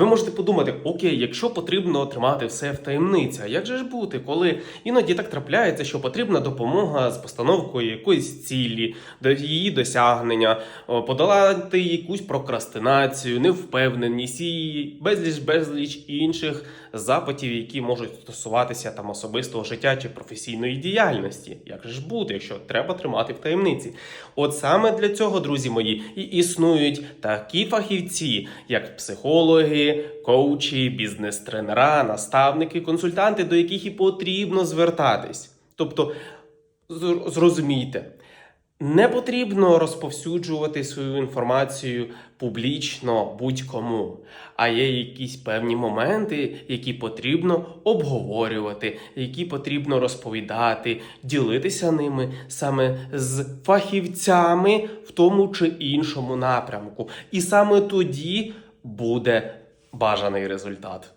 Ви можете подумати, окей, якщо потрібно тримати все в таємниці, а як же ж бути, коли іноді так трапляється, що потрібна допомога з постановкою якоїсь цілі, до її досягнення, подолати якусь прокрастинацію, невпевненість і безліч безліч інших запитів, які можуть стосуватися там особистого життя чи професійної діяльності. Як же ж бути, якщо треба тримати в таємниці? От саме для цього, друзі мої, і існують такі фахівці, як психологи, коучі, бізнес-тренера, наставники, консультанти, до яких і потрібно звертатись. Тобто, зрозумійте, не потрібно розповсюджувати свою інформацію публічно будь-кому, а є якісь певні моменти, які потрібно обговорювати, які потрібно розповідати, ділитися ними саме з фахівцями в тому чи іншому напрямку. І саме тоді буде бажаний результат.